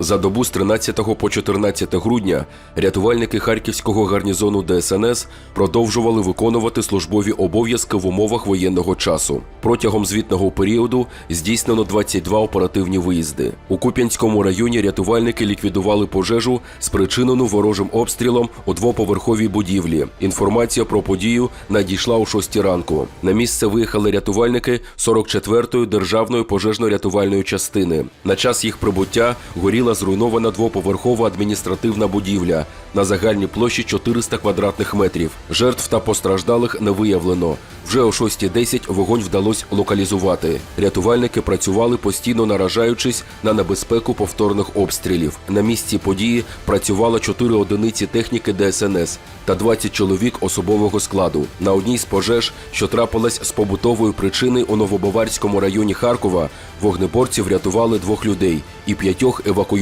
За добу з 13 по 14 грудня рятувальники харківського гарнізону ДСНС продовжували виконувати службові обов'язки в умовах воєнного часу. Протягом звітного періоду здійснено 22 оперативні виїзди. У Куп'янському районі рятувальники ліквідували пожежу, спричинену ворожим обстрілом у двоповерховій будівлі. Інформація про подію надійшла о 6 ранку. На місце виїхали рятувальники 44-ї державної пожежно-рятувальної частини. На час їх прибуття горіла зруйнована двоповерхова адміністративна будівля на загальній площі 400 квадратних метрів. Жертв та постраждалих не виявлено. Вже о 6.10 вогонь вдалося локалізувати. Рятувальники працювали постійно наражаючись на небезпеку повторних обстрілів. На місці події працювало 4 одиниці техніки ДСНС та 20 чоловік особового складу. На одній з пожеж, що трапилась з побутової причини у Новобаварському районі Харкова, вогнеборці врятували двох людей і п'ятьох евакуювали.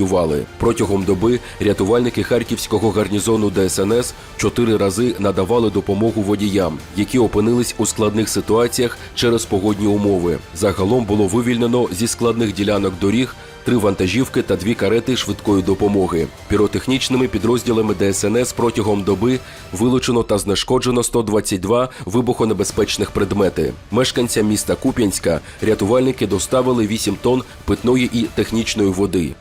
Протягом доби рятувальники харківського гарнізону ДСНС чотири рази надавали допомогу водіям, які опинились у складних ситуаціях через погодні умови. Загалом було вивільнено зі складних ділянок доріг три вантажівки та дві карети швидкої допомоги. Піротехнічними підрозділами ДСНС протягом доби вилучено та знешкоджено 122 вибухонебезпечних предмети. Мешканцям міста Куп'янська рятувальники доставили 8 тонн питної і технічної води.